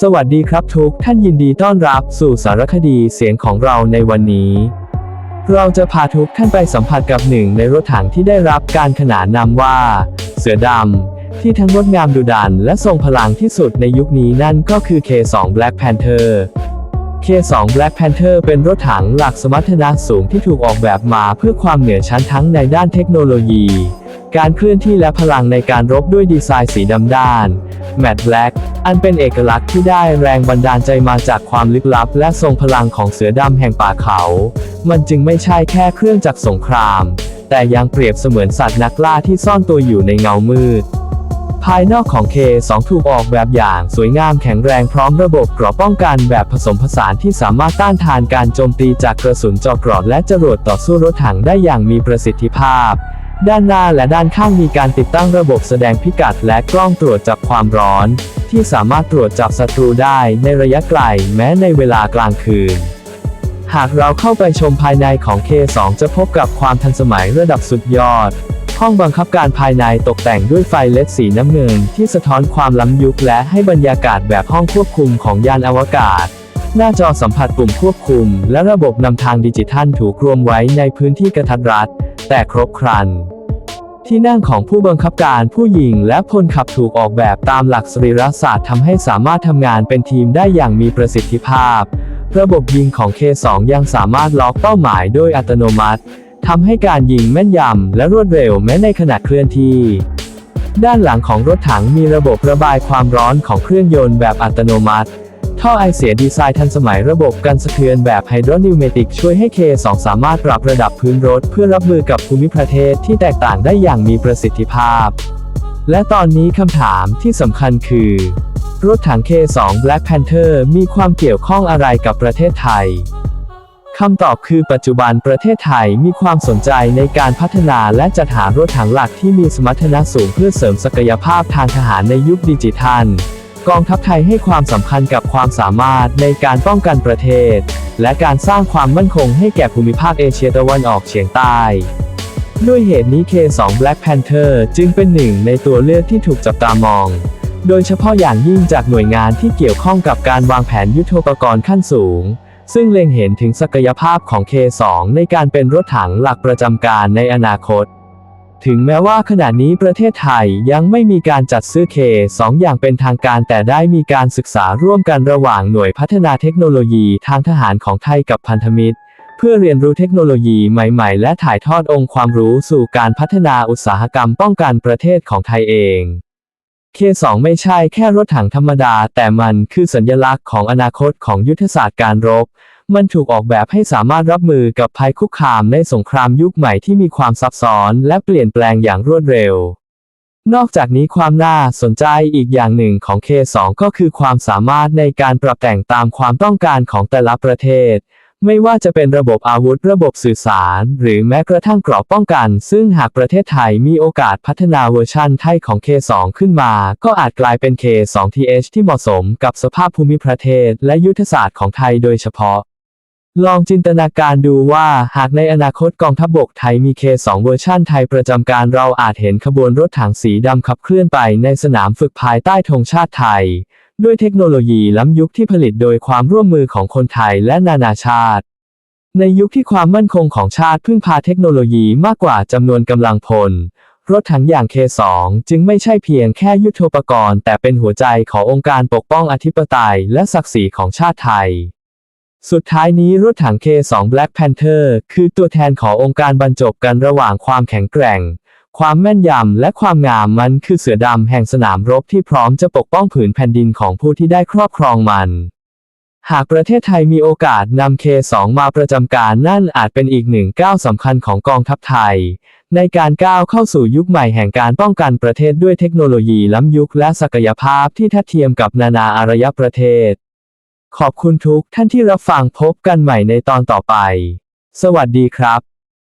สวัสดีครับทุกท่านยินดีต้อนรับสู่สารคดีเสียงของเราในวันนี้ เราจะพาทุกท่านไปสัมผัสกับหนึ่งในรถถังที่ได้รับการขนานนามว่า เสือดำ ที่ทั้งงดงามดุดันและทรงพลังที่สุดในยุคนี้นั่นก็คือ K2 Black Panther K2 Black Panther เป็นรถถังหลักสมรรถนะสูงที่ถูกออกแบบมาเพื่อความเหนือชั้นทั้งในด้านเทคโนโลยี การเคลื่อนที่และพลังในการรบด้วยดีไซน์สีดำด้าน Matte Black อันเป็นเอกลักษณ์ที่ได้แรงบันดาลใจมาจากความลึกลับ และทรงพลังของเสือดำแห่งป่าเขา มันจึงไม่ใช่แค่เครื่องจักรสงคราม แต่ยังเปรียบเสมือนสัตว์นักล่าที่ซ่อนตัวอยู่ในเงามืด ภายนอกของ K2 ถูกออกแบบอย่างสวยงามแข็งแรงพร้อมระบบเกราะป้องกันแบบผสมผสานที่สามารถต้านทานการโจมตีจากกระสุนจาะเกราะและจรวดต่อสู้รถถังได้อย่างมีประสิทธิภาพ ด้านหน้าและด้านข้างมีการติดตั้งระบบแสดงพิกัดและกล้องตรวจจับความร้อน ที่สามารถตรวจจับศัตรูได้ในระยะไกลแม้ในเวลากลางคืน หากเราเข้าไปชมภายในของ K2 จะพบกับความทันสมัยระดับสุดยอด ห้องบังคับการภายในตกแต่งด้วยไฟเลดสีน้ำเงินที่สะท้อนความล้ำยุคและให้บรรยากาศแบบห้องควบคุมของยานอวกาศหน้าจอสัมผัสปุ่มควบคุม และระบบนำทางดิจิทัลถูกรวมไว้ในพื้นที่กระทัดรัด แต่ครบครัน ที่นั่งของผู้บังคับการผู้หญิงและพลขับถูกออกแบบตามหลักสรีรศาสตร์ทำให้สามารถทำงานเป็นทีมได้อย่างมีประสิทธิภาพ ระบบยิงของ K2 ยังสามารถล็อกเป้าหมายโดยอัตโนมัติทำให้การยิงแม่นยำและรวดเร็วแม้ในขณะเคลื่อนที่ ด้านหลังของรถถังมีระบบระบายความร้อนของเครื่องยนต์แบบอัตโนมัติ ท่อไอเสียดีไซน์ทันสมัยระบบกันสะเทือนแบบไฮดรอนิวเมติกช่วยให้ K2 สามารถปรับระดับพื้นรถ เพื่อรับมือกับภูมิประเทศที่แตกต่างได้อย่างมีประสิทธิภาพ และตอนนี้คำถามที่สำคัญคือ รถถัง K2 Black Panther มีความเกี่ยวข้องอะไรกับประเทศไทยคำตอบคือปัจจุบันประเทศไทยมีความสนใจในการพัฒนาและจัดหารถถังหลักที่มีสมรรถนะสูงเพื่อเสริมศักยภาพทางทหารในยุคดิจิทัล กองทัพไทยให้ความสำคัญกับความสามารถในการป้องกันประเทศ และการสร้างความมั่นคงให้แก่ภูมิภาคเอเชียตะวันออกเฉียงใต้ ด้วยเหตุนี้ K2 Black Panther จึงเป็นหนึ่งในตัวเลือกที่ถูกจับตามอง โดยเฉพาะอย่างยิ่งจากหน่วยงานที่เกี่ยวข้องกับการวางแผนยุทโธปกรณ์ขั้นสูง ซึ่งเล็งเห็นถึงศักยภาพของ K2 ในการเป็นรถถังหลักประจำการในอนาคต ถึงแม้ว่าขณะนี้ประเทศไทยยังไม่มีการจัดซื้อ K2 อย่างเป็นทางการแต่ได้มีการศึกษาร่วมกันระหว่างหน่วยพัฒนาเทคโนโลยีทางทหารของไทยกับพันธมิตร เพื่อเรียนรู้เทคโนโลยีใหม่ ๆ และถ่ายทอดองค์ความรู้สู่การพัฒนาอุตสาหกรรมป้องกันประเทศของไทยเอง K2 ไม่ใช่แค่รถถังธรรมดา แต่มันคือสัญลักษณ์ของอนาคตของยุทธศาสตร์การรบ มันถูกออกแบบให้สามารถรับมือกับภัยคุกคามในสงครามยุคใหม่ที่มีความซับซ้อนและเปลี่ยนแปลงอย่างรวดเร็ว นอกจากนี้ความน่าสนใจอีกอย่างหนึ่งของ K2 ก็คือความสามารถในการปรับแต่งตามความต้องการของแต่ละประเทศ ไม่ว่าจะเป็นระบบอาวุธระบบสื่อสาร หรือแม้กระทั่งเกราะป้องกัน ซึ่งหากประเทศไทยมีโอกาสพัฒนาเวอร์ชั่นไทยของ K2 ขึ้นมา ก็อาจกลายเป็น K2TH ที่เหมาะสมกับสภาพภูมิประเทศ และยุทธศาสตร์ของไทยโดยเฉพาะ ลองจินตนาการดูว่าหากในอนาคตกองทัพบบกไทยมี K2 เวอร์ชั่นไทยประจำการเราอาจเห็นขบวนรถถังสีดำขับเคลื่อนไปในสนามฝึกภายใต้ธงชาติไทย ด้วยเทคโนโลยีล้ำยุคที่ผลิตโดยความร่วมมือของคนไทยและนานาชาติ ในยุคที่ความมั่นคงของชาติพึ่งพาเทคโนโลยีมากกว่าจำนวนกำลังพล รถถังอย่าง K2 จึงไม่ใช่เพียงแค่ยุทโธปกรณ์ แต่เป็นหัวใจขององค์การปกป้องอธิปไตยและศักดิ์ศรีของชาติไทย สุดท้ายนี้รถถัง K2 Black Panther คือตัวแทนขององค์การบรรจบกันระหว่างความแข็งแกร่ง ความแม่นยำและความงามมันคือเสือดำแห่งสนามรบที่พร้อมจะปกป้องผืนแผ่นดินของผู้ที่ได้ครอบครองมัน หากประเทศไทยมีโอกาสนำ K2 มาประจำการนั่นอาจเป็นอีกหนึ่งก้าวสำคัญของกองทัพไทย ในการก้าวเข้าสู่ยุคใหม่แห่งการป้องกันประเทศด้วยเทคโนโลยีล้ำยุคและศักยภาพที่ทัดเทียมกับนานาอารยประเทศ ขอบคุณทุกท่านที่รับฟังพบกันใหม่ในตอนต่อไป สวัสดีครับ